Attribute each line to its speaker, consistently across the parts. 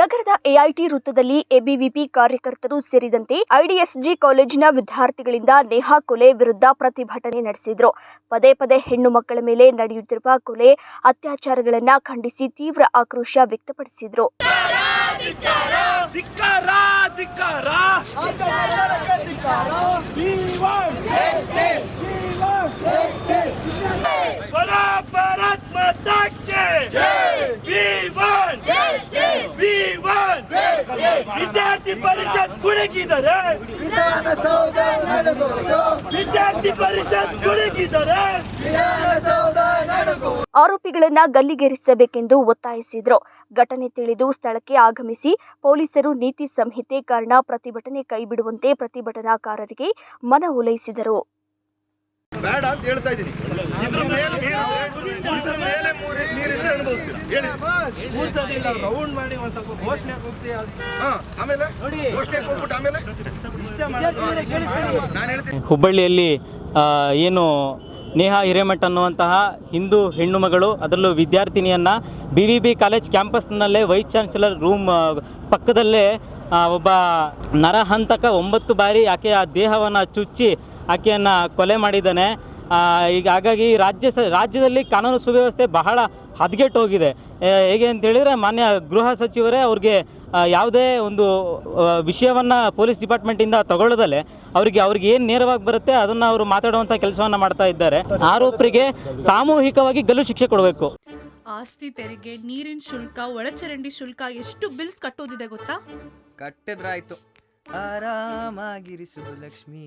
Speaker 1: ನಗರದ ಎಐಟಿ ವೃತ್ತದಲ್ಲಿ ಎಬಿವಿಪಿ ಕಾರ್ಯಕರ್ತರು ಸೇರಿದಂತೆ ಐಡಿಎಸ್ಜಿ ಕಾಲೇಜಿನ ವಿದ್ಯಾರ್ಥಿಗಳಿಂದ ನೇಹಾ ಕೊಲೆ ವಿರುದ್ಧ ಪ್ರತಿಭಟನೆ ನಡೆಸಿದರು. ಪದೇ ಪದೇ ಹೆಣ್ಣು ಮಕ್ಕಳ ಮೇಲೆ ನಡೆಯುತ್ತಿರುವ ಕೊಲೆ ಅತ್ಯಾಚಾರಗಳನ್ನು ಖಂಡಿಸಿ ತೀವ್ರ ಆಕ್ರೋಶ ವ್ಯಕ್ತಪಡಿಸಿದ್ರು.
Speaker 2: ವಿದ್ಯಾರ್ಥಿ ಪರಿಷತ್ ಗುಡುಗಿದ್ದಾರೆ
Speaker 3: ವಿಧಾನಸೌಧ ನಡುಗುವುದು
Speaker 2: ವಿದ್ಯಾರ್ಥಿ ಪರಿಷತ್ ಗುಡುಗಿದ್ದಾರೆ
Speaker 3: ವಿಧಾನಸೌಧ ನಡುಗುವುದು
Speaker 1: ಆರೋಪಿಗಳನ್ನ ಗಲ್ಲಿಗೇರಿಸಬೇಕೆಂದು ಒತ್ತಾಯಿಸಿದ್ರು. ಘಟನೆ ತಿಳಿದು ಸ್ಥಳಕ್ಕೆ ಆಗಮಿಸಿ ಪೊಲೀಸರು ನೀತಿ ಸಂಹಿತೆ ಕಾರಣ ಪ್ರತಿಭಟನೆ ಕೈಬಿಡುವಂತೆ ಪ್ರತಿಭಟನಾಕಾರರಿಗೆ ಮನವೊಲೈಸಿದರು
Speaker 4: ಬೇಡ ಅಂತ ಹೇಳ್ತಾ ಇದ್ದೀನಿ. ಅನುಭವಿಸ್ತೀರಾ ಹೇಳಿ.
Speaker 5: ಕೂರ್ಸೋದಿಲ್ಲ ರೌಂಡ್ ಮಾಡಿ ಒಂದ್ ಸ್ವಲ್ಪ ಘೋಷಣೆ ಕೂಗ್ಸಿ
Speaker 4: ಹಾ ಆಮೇಲೆ? ಘೋಷಣೆ ಹೋಗ್ಬಿಟ್ಟು ಆಮೇಲೆ? ನಾನು ಹೇಳ್ತೀನಿ.
Speaker 6: ಹುಬ್ಬಳ್ಳಿಯಲ್ಲಿ ಏನು ನೇಹಾ ಹಿರೇಮಠ್ ಅನ್ನುವಂತಹ ಹಿಂದೂ ಹೆಣ್ಣು ಮಗಳು ಅದರಲ್ಲೂ ವಿದ್ಯಾರ್ಥಿನಿಯನ್ನು ಬಿ ವಿ ಬಿ ಕಾಲೇಜ್ ಕ್ಯಾಂಪಸ್ನಲ್ಲೇ ವೈಸ್ ಚಾನ್ಸಲರ್ ರೂಮ್ ಪಕ್ಕದಲ್ಲೇ ಆ, ಒಬ್ಬ ನರಹಂತಕ ಒಂಬತ್ತು ಬಾರಿ ಆಕೆಯ ದೇಹವನ್ನು ಚುಚ್ಚಿ ಆಕೆಯನ್ನು ಕೊಲೆ ಮಾಡಿದ್ದಾನೆ. ಈಗ ಹಾಗಾಗಿ ರಾಜ್ಯ ಸ ರಾಜ್ಯದಲ್ಲಿ ಕಾನೂನು ಸುವ್ಯವಸ್ಥೆ ಬಹಳ ಹದಗೆಟ್ಟು ಹೋಗಿದೆ ಹೇಗೆ ಅಂತ ಹೇಳಿದರೆ ಮಾನ್ಯ ಗೃಹ ಸಚಿವರೇ ಅವ್ರಿಗೆ ಯಾವುದೇ ಒಂದು ವಿಷಯವನ್ನು ಪೊಲೀಸ್ ಡಿಪಾರ್ಟ್ಮೆಂಟಿಂದ ತಗೊಳ್ಳದಲ್ಲೇ ಅವರಿಗೆ ಅವ್ರಿಗೆ ಏನು ನೇರವಾಗಿ ಬರುತ್ತೆ ಅದನ್ನು ಅವರು ಮಾತಾಡುವಂಥ ಕೆಲಸವನ್ನು ಮಾಡ್ತಾ ಇದ್ದಾರೆ. ಆರೋಪರಿಗೆ ಸಾಮೂಹಿಕವಾಗಿ ಗಲ್ಲು ಶಿಕ್ಷೆ ಕೊಡಬೇಕು.
Speaker 7: ಆಸ್ತಿ ತೆರಿಗೆ ನೀರಿನ ಶುಲ್ಕ ಒಳಚರಂಡಿ ಶುಲ್ಕ ಎಷ್ಟು ಬಿಲ್ಸ್ ಕಟ್ಟೋದಿದೆ ಗೊತ್ತಾ?
Speaker 3: ಕಟ್ಟಿದ್ರಾಯ್ತು. ಆರಾಮಾಗಿರಿಸು ಲಕ್ಷ್ಮಿ.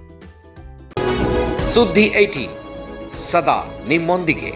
Speaker 8: ಸುದ್ದಿ ಐಟಿ ಸದಾ ನಿಮ್ಮೊಂದಿಗೆ